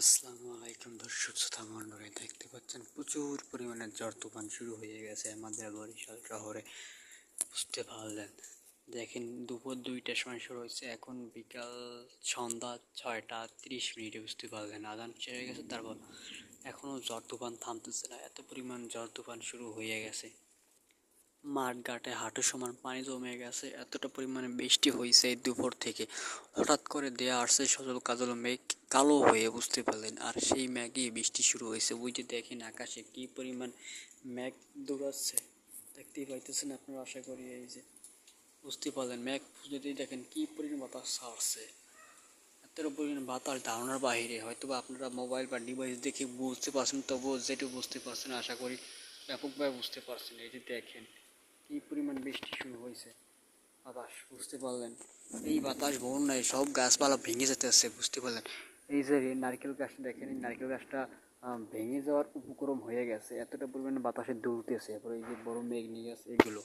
আসসালামু আলাইকুম দর্শক শ্রোতা মণ্ডলী দেখতে পাচ্ছেন প্রচুর পরিমাণে ঝড় তুফান শুরু হয়ে গেছে আমাদের বরিশাল শহরে। বুঝতে পারলেন। দেখেন, দুপুর দুইটার সময় শুরু হয়েছে, এখন বিকাল সন্ধ্যা ছয়টা তিরিশ মিনিটে, বুঝতে পারলেন। আদান শেষ হয়ে গেছে, তারপর এখনও ঝড় তুফান থামতেছে না, এত পরিমাণ ঝড় তুফান শুরু হয়ে গেছে। মাঠ ঘাটে হাঁটু সমান পানি জমে গেছে, এতটা পরিমাণে বৃষ্টি হয়েছে দুপুর থেকে। হঠাৎ করে দেয়া আসছে সজল কাজল মেঘ। কালো হয়ে বুঝতে পারলেন। আর সেই মেঘই বৃষ্টি শুরু হয়েছে। ওই যে দেখেন আকাশে কি পরিমাণ মেঘ দৌড়াচ্ছে। দেখতেই পাইতেছেন আপনারা, আশা করি এই যে বুঝতে পারলেন। মেঘ যদি দেখেন কি পরিমাণ বাতাস ছাড়ছে। এতটা পরিমাণ বাতাস ধারণার বাইরে। হয়তো বা আপনারা মোবাইল বা ডিভাইস দেখে বুঝতে পারছেন, তবুও যেটুকু বুঝতে পারছেন, আশা করি ব্যাপকভাবে বুঝতে পারছেন। এই যে দেখেন কি পরিমাণ বৃষ্টি শুরু হয়েছে। বাতাস, বুঝতে পারলেন। এই বাতাস বন্যায় সব গাছপালা ভেঙে যেতেছে, বুঝতে পারলেন। এই যে নারকেল গাছটা দেখেন, এই নারকেল গাছটা ভেঙে যাওয়ার উপক্রম হয়ে গেছে। এতটা পরিমাণে বাতাসে দুলতেছে, এরপরে এই যে বড় মেঘ নিয়ে গেছে এগুলো।